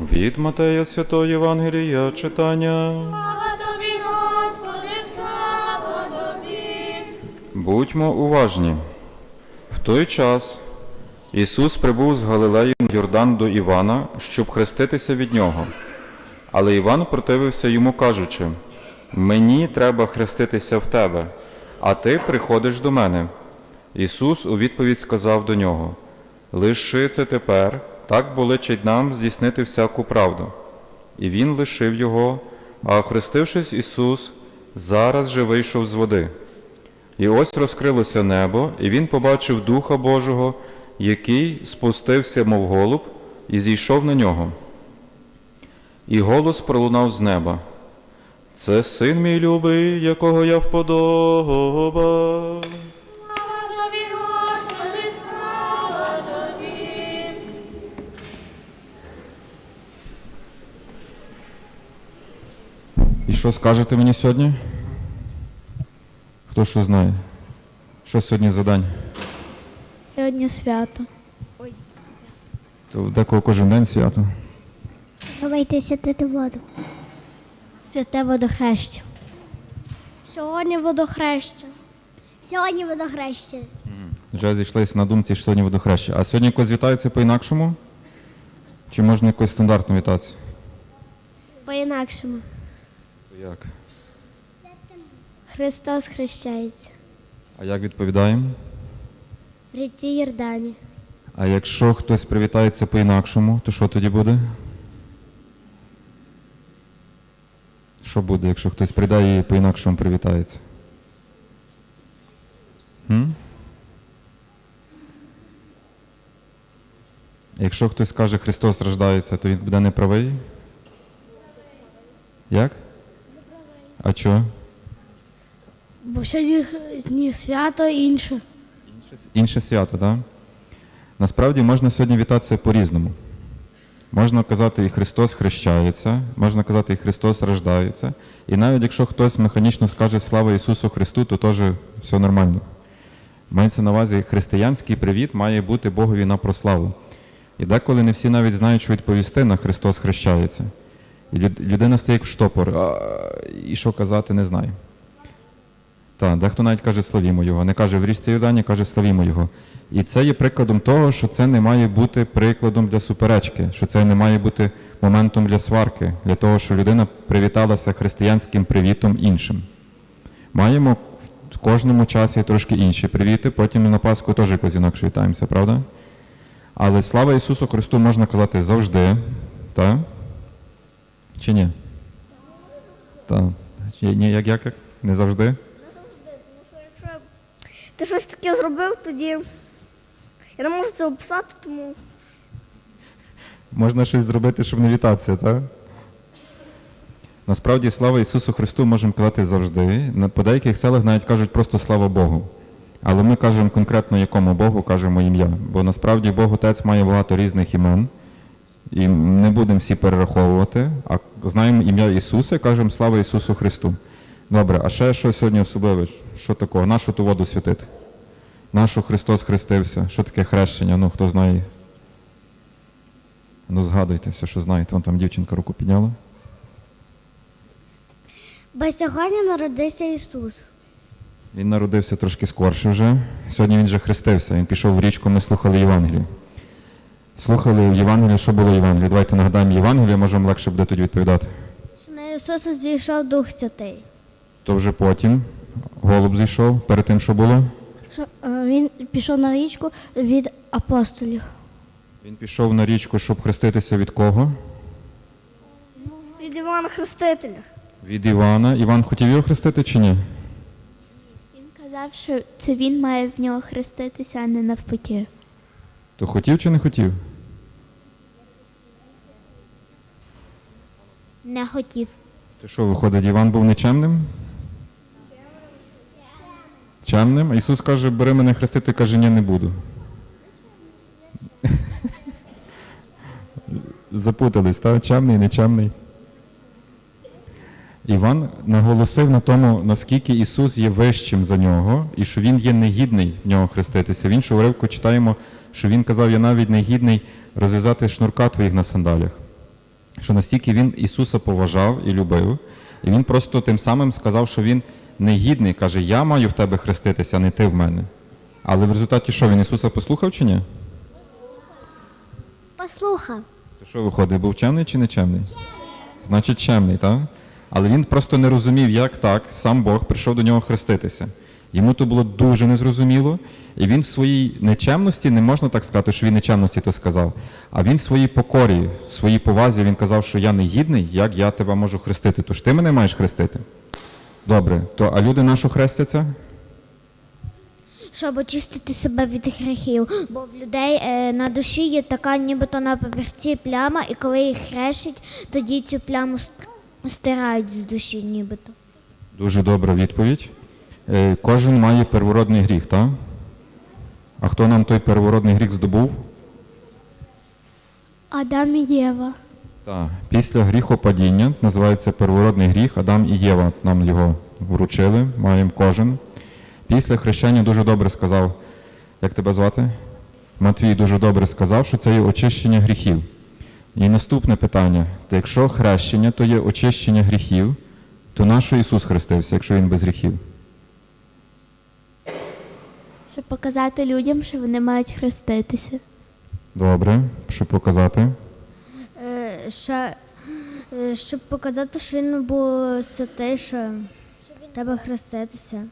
Від Матея Святої Євангелія читання. Слава тобі, Господи, слава тобі. Будьмо уважні. В той час Ісус прибув з Галилеї в Йордан до Івана, щоб хреститися від нього. Але Іван противився йому, кажучи: Мені треба хреститися в тебе, а ти приходиш до мене. Ісус у відповідь сказав до нього: Лиши це тепер, так боличить нам здійснити всяку правду. І він лишив його, а охрестившись Ісус, зараз же вийшов з води. І ось розкрилося небо, і він побачив Духа Божого, який спустився, мов голуб, і зійшов на нього. І голос пролунав з неба. Це син мій любий, якого я вподобав. І що скажете мені сьогодні? Хто що знає? Що сьогодні за день? Сьогодні свято. То в декого кожен день свято. Давайте святити воду. Святе водохреща. Сьогодні водохреща. Сьогодні водохреща. Вже зійшлися на думці, що сьогодні водохреща. А сьогодні якось вітається по-інакшому? Чи можна якось стандартно вітатися? По-інакшому. Як? Христос хрещається. А як відповідаємо? В ріці Йордані. А якщо хтось привітається по-інакшому, то що тоді буде? Що буде, якщо хтось прийде і по-інакшому привітається? М? Якщо хтось скаже Христос рождається, то він буде неправий? Як? А чого? Бо сьогодні ні, свято інше. Інше свято, так? Насправді можна сьогодні вітатися по-різному. Можна казати, і Христос хрещається, можна казати, і Христос рождається. І навіть якщо хтось механічно скаже Слава Ісусу Христу, то теж все нормально. Мається на увазі, християнський привіт має бути Богові на прославу. І деколи не всі навіть знають, що відповісти на Христос хрещається. І людина стає як в штопор, а, і що казати, не знає. Так, дехто навіть каже славімо його, не каже в річці Йордані, каже славімо його. І це є прикладом того, що це не має бути прикладом для суперечки, що це не має бути моментом для сварки, для того, що людина привіталася християнським привітом іншим. Маємо в кожному часі трошки інші привіти, потім на Пасху теж якось інакше вітаємося, правда? Але слава Ісусу Христу можна казати завжди, так? Чи ні? Так. Чи ні, як, як, як? Не завжди? Якщо ти щось таке зробив, тоді я не можу це описати, тому Можна щось зробити, щоб не вітатися, так? Насправді, слава Ісусу Христу можемо казати завжди. По деяких селах навіть кажуть просто слава Богу. Але ми кажемо конкретно якому Богу кажемо ім'я. Бо насправді Бог Отець має багато різних імен. І не будемо всі перераховувати, а знаємо ім'я Ісуса і кажемо слава Ісусу Христу. Добре, а ще що сьогодні особливе? Що такого? Нашу ту воду святити? Нашу Христос хрестився. Що таке хрещення? Ну, хто знає? Ну, згадуйте все, що знаєте. Вон там дівчинка руку підняла. Бо сьогодні народився Ісус. Він народився трошки скорше вже. Сьогодні він вже хрестився. Він пішов в річку, ми слухали Євангелію. Слухали в Євангелії, що було в Євангелії. Давайте нагадаємо Євангелію, може вам легше буде тоді відповідати. Що на Ісуса зійшов Дух Святий. То вже потім голуб зійшов, перед тим, що було. Що, е, Він пішов на річку від апостолів. Він пішов на річку, щоб хреститися від кого? від Івана Хрестителя. Від Івана. Іван хотів його хрестити чи ні? Він казав, що це він має в нього хреститися, а не навпаки. То хотів чи не хотів? Не хотів. То що, виходить, Іван був нечемним? Чемним? Ісус каже, бери мене хрестити, каже, ні, не буду. Запутались, так? Чемний, нечемний. Іван наголосив на тому, наскільки Ісус є вищим за нього, і що Він є негідний в нього хреститися. В іншому уривку читаємо, що Він казав, я навіть негідний розв'язати шнурка твоїх на сандалях. що настільки він Ісуса поважав і любив, і він просто тим самим сказав, що він негідний, каже, я маю в тебе хреститися, а не ти в мене. Але в результаті що, він Ісуса послухав чи ні? Послухав. То що виходить, був чемний чи не чемний? Значить, чемний, так? Але він просто не розумів, як так, сам Бог прийшов до нього хреститися. Йому то було дуже незрозуміло, і він в своїй нечемності, не можна так сказати, що він нечемності то сказав, а він в своїй покорі, в своїй повазі, він казав, що я не гідний, як я тебе можу хрестити. Тож ти мене маєш хрестити. Добре, то а люди нашу хрестяться? Щоб очистити себе від гріхів, бо в людей е, на душі є така нібито на папірці пляма, і коли їх хрещать, тоді цю пляму стирають з душі нібито. Дуже добра відповідь. Е, Кожен має первородний гріх, так? А хто нам той первородний гріх здобув? Адам і Єва. Так. Після гріхопадіння називається первородний гріх. Адам і Єва нам його вручили, маємо кожен. Після хрещення дуже добре сказав, як тебе звати? Матвій дуже добре сказав, що це є очищення гріхів. І наступне питання: то якщо хрещення, то є очищення гріхів, то на що Ісус хрестився, якщо Він без гріхів? Щоб показати людям, що вони мають хреститися. Добре, щоб показати. Е, ще, е, щоб показати, що він був святий, що треба хреститися.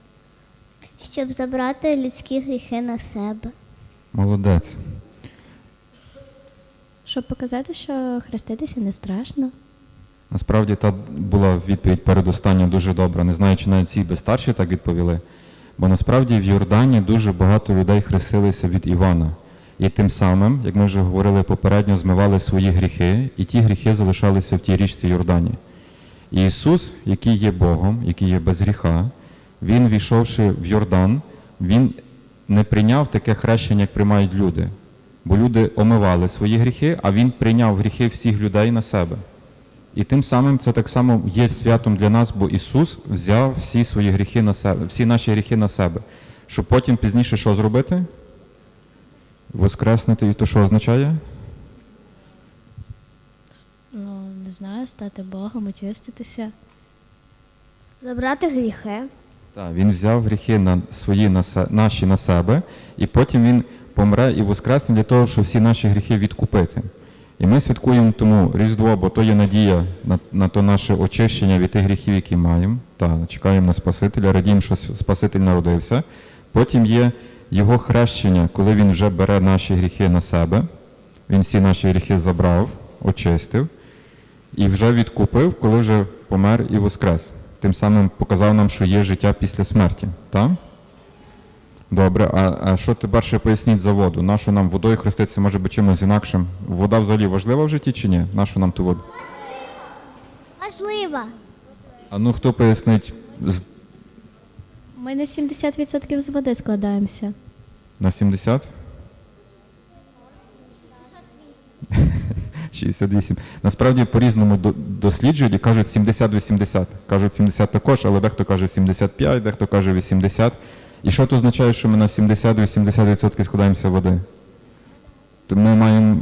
Щоб забрати людські гріхи на себе. Молодець. Щоб показати, що хреститися не страшно. Насправді та була відповідь передостання дуже добра. Не знаю, чи навіть ці би старші так відповіли. Бо насправді в Йордані дуже багато людей хрестилися від Івана. І тим самим, як ми вже говорили попередньо, змивали свої гріхи, і ті гріхи залишалися в тій річці Йордані. І Ісус, який є Богом, який є без гріха, Він, війшовши в Йордан, Він не прийняв таке хрещення, як приймають люди. Бо люди омивали свої гріхи, а Він прийняв гріхи всіх людей на себе. І тим самим це так само є святом для нас, бо Ісус взяв всі свої гріхи на себе, всі наші гріхи на себе. Щоб потім пізніше що зробити? Воскреснути. І то що означає? Ну, не знаю, стати Богом, очиститися. Забрати гріхи. Так, він взяв гріхи на свої на наші на себе, і потім він помре і воскресне для того, щоб всі наші гріхи відкупити. І ми святкуємо тому Різдво, бо то є надія на, на то наше очищення від тих гріхів, які маємо. Та чекаємо на Спасителя, радіємо, що Спаситель народився. Потім є його хрещення, коли він вже бере наші гріхи на себе. Він всі наші гріхи забрав, очистив і вже відкупив, коли вже помер і воскрес. Тим самим показав нам, що є життя після смерті. Так? Добре, а, а що тепер ще поясніть за воду? Нащо нам водою хреститися може би чимось інакшим? Вода взагалі важлива в житті чи ні? Нащо нам ту воду? Важлива. А ну хто пояснить з- Ми на 70% з води складаємося. на 70? 68. Насправді по-різному до- досліджують і кажуть 70-80. Кажуть 70 також, але дехто каже 75, дехто каже 80. І що то означає, що ми на 70-80% складаємося води? То ми маємо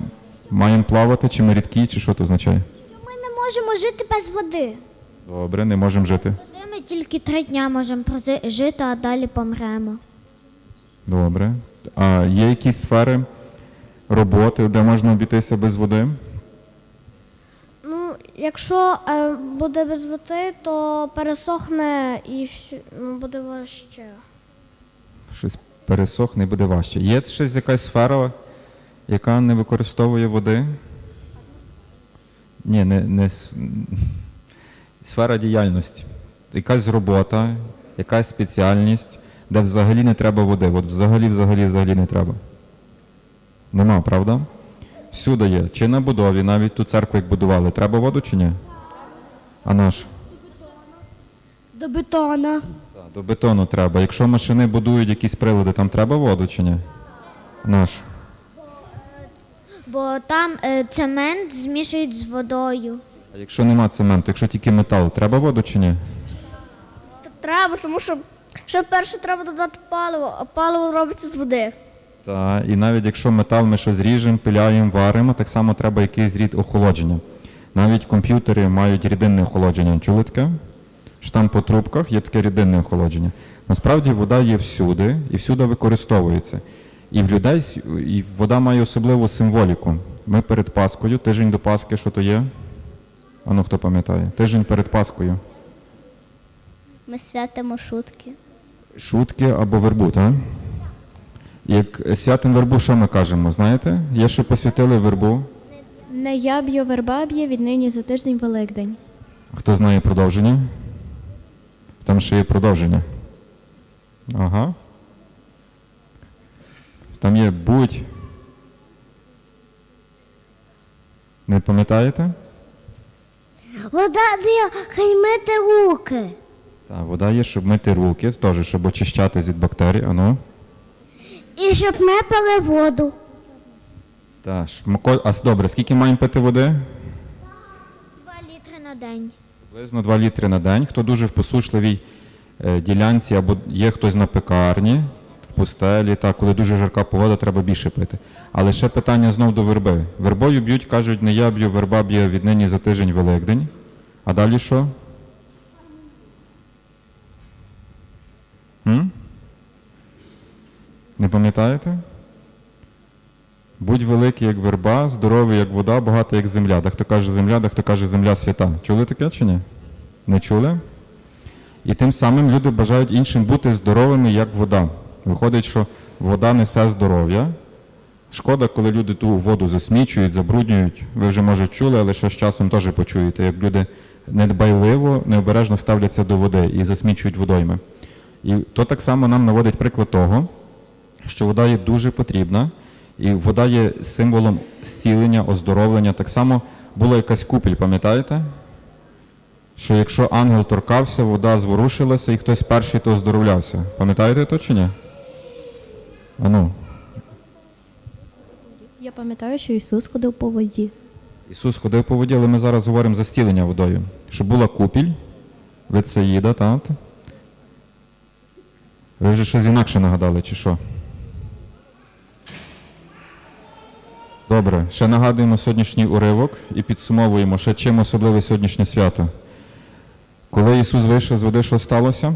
маємо плавати, чи ми рідкі, чи що то означає? Ми не можемо жити без води. Добре, не можемо жити. Води Ми тільки три дня можемо жити, а далі помремо. Добре. А є якісь сфери роботи, де можна обійтися без води? Ну, якщо е, буде без води, то пересохне і всь- ну, буде важче. Щось пересохне і буде важче. Є щось якась сфера, яка не використовує води? Ні, не, не сфера діяльності. Якась робота, якась спеціальність, де взагалі не треба води. От взагалі, взагалі, взагалі не треба. Нема, правда? Всюди є. Чи на будові, навіть ту церкву, як будували, треба воду чи ні? А наш? До бетона. Так, До бетону треба. Якщо машини будують якісь прилади, там треба воду чи ні? Наш. Бо там е, цемент змішують з водою. А якщо нема цементу, якщо тільки метал, треба воду чи ні? Треба, тому що, що перше треба додати паливо, а паливо робиться з води. Так, і навіть якщо метал ми щось ріжемо, пиляємо, варимо, так само треба якийсь рід охолодження. Навіть комп'ютери мають рідинне охолодження. Чули таке? Що там по трубках є таке рідинне охолодження. Насправді вода є всюди і всюди використовується. І в людей і вода має особливу символіку. Ми перед Паскою, тиждень до Пасхи, що то є? А ну хто пам'ятає? Тиждень перед Паскою. Ми святимо шутки. Шутки або вербу, так? Як святим вербу, що ми кажемо? Знаєте? Є, що посвятили вербу. Не яб'ю вербаб'є віднині за тиждень Великдень. Хто знає продовження? Там ще є продовження. Ага. Там є будь. Не пам'ятаєте? Вода де хай мити руки. Так, вода є, щоб мити руки, теж, щоб очищатись від бактерій. Ану. І щоб ми пили воду. Так, шмако... а добре, скільки маємо пити води? Два літри на день. Приблизно 2 літри на день. Хто дуже в посушливій е, ділянці або є хтось на пекарні, в пустелі, так, коли дуже жарка погода, треба більше пити. Але ще питання знов до верби. Вербою б'ють, кажуть, не я б'ю, верба б'є віднині за тиждень Великдень. А далі що? М? Не пам'ятаєте? Будь великий, як верба, здоровий, як вода, багатий, як земля. Дехто каже земля, дехто каже земля свята. Чули таке чи ні? Не чули? І тим самим люди бажають іншим бути здоровими, як вода. Виходить, що вода несе здоров'я. Шкода, коли люди ту воду засмічують, забруднюють. Ви вже, може, чули, але ще з часом теж почуєте, як люди недбайливо, необережно ставляться до води і засмічують водойми. І то так само нам наводить приклад того, що вода є дуже потрібна, і вода є символом зцілення, оздоровлення. Так само була якась купіль, пам'ятаєте? Що якщо ангел торкався, вода зворушилася і хтось перший то оздоровлявся. Пам'ятаєте то чи ні? Ану. Я пам'ятаю, що Ісус ходив по воді. Ісус ходив по воді, але ми зараз говоримо за зцілення водою. Щоб була купіль, вицеїда, так? Ви вже щось інакше нагадали, чи що? Добре, ще нагадуємо сьогоднішній уривок і підсумовуємо, ще чим особливе сьогоднішнє свято. Коли Ісус вийшов з води, що сталося?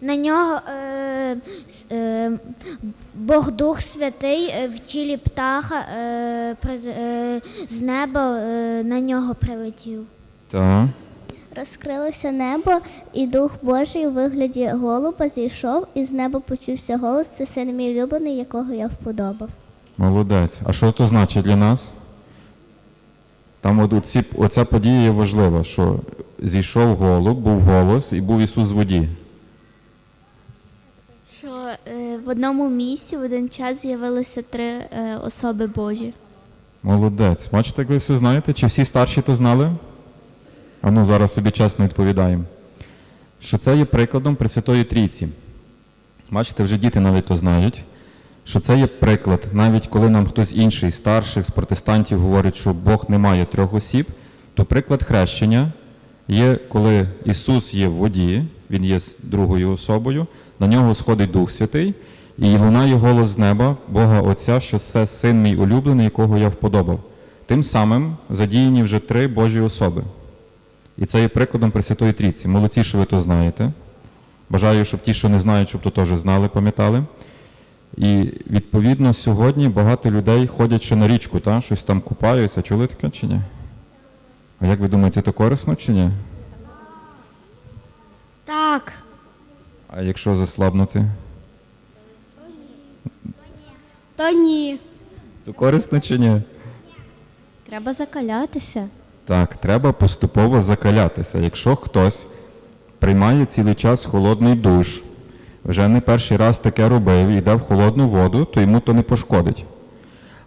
На нього е, е, Бог Дух Святий е, в тілі птаха е, приз- е, з неба е, на нього прилетів. Так. Розкрилося небо, і Дух Божий у вигляді голуба зійшов, і з неба почувся голос. Це син мій улюблений, якого я вподобав. Молодець. А що то значить для нас? Там от оці, оця подія є важлива, що зійшов голуб, був голос і був Ісус в воді. Що е, в одному місці в один час з'явилися три е, особи Божі. Молодець. Бачите, як ви все знаєте? Чи всі старші то знали? А ну зараз собі чесно відповідаємо. Що це є прикладом Пресвятої Трійці. Бачите, вже діти навіть то знають. Що це є приклад, навіть коли нам хтось інший, старших, з протестантів говорить, що Бог не має трьох осіб, то приклад хрещення є, коли Ісус є в воді, Він є другою особою, на нього сходить Дух Святий, і лунає голос з неба Бога Отця, що це син мій улюблений, якого я вподобав. Тим самим задіяні вже три Божі особи. І це є прикладом Пресвятої Трійці. Молодці, що ви то знаєте. Бажаю, щоб ті, що не знають, щоб то теж знали, пам'ятали. І відповідно сьогодні багато людей ходять ще на річку, та? щось там купаються. Чули таке чи ні? А як ви думаєте, це корисно чи ні? Так. А якщо заслабнути? То ні. То корисно чи ні? Треба закалятися. Так, треба поступово закалятися. Якщо хтось приймає цілий час холодний душ, вже не перший раз таке робив і йде в холодну воду, то йому то не пошкодить.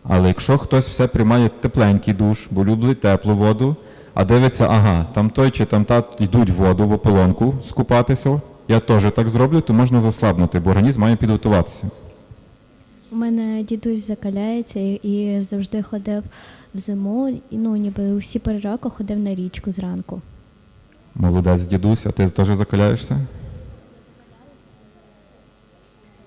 Але якщо хтось все приймає тепленький душ, бо любить теплу воду, а дивиться, ага, там той чи там та йдуть в воду в ополонку скупатися, я теж так зроблю, то можна заслабнути, бо організм має підготуватися. У мене дідусь закаляється і, завжди ходив в зиму, і, ну ніби всі пори року ходив на річку зранку. Молодець, дідусь, а ти теж закаляєшся?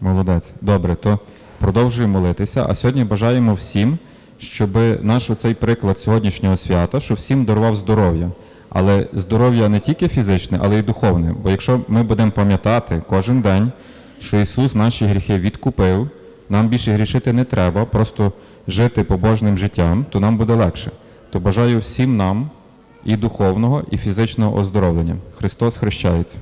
Молодець. Добре, то продовжуємо молитися. А сьогодні бажаємо всім, щоб наш оцей приклад сьогоднішнього свята, що всім дарував здоров'я. Але здоров'я не тільки фізичне, але й духовне. Бо якщо ми будемо пам'ятати кожен день, що Ісус наші гріхи відкупив, нам більше грішити не треба, просто жити побожним життям, то нам буде легше. То бажаю всім нам і духовного, і фізичного оздоровлення. Христос хрещається.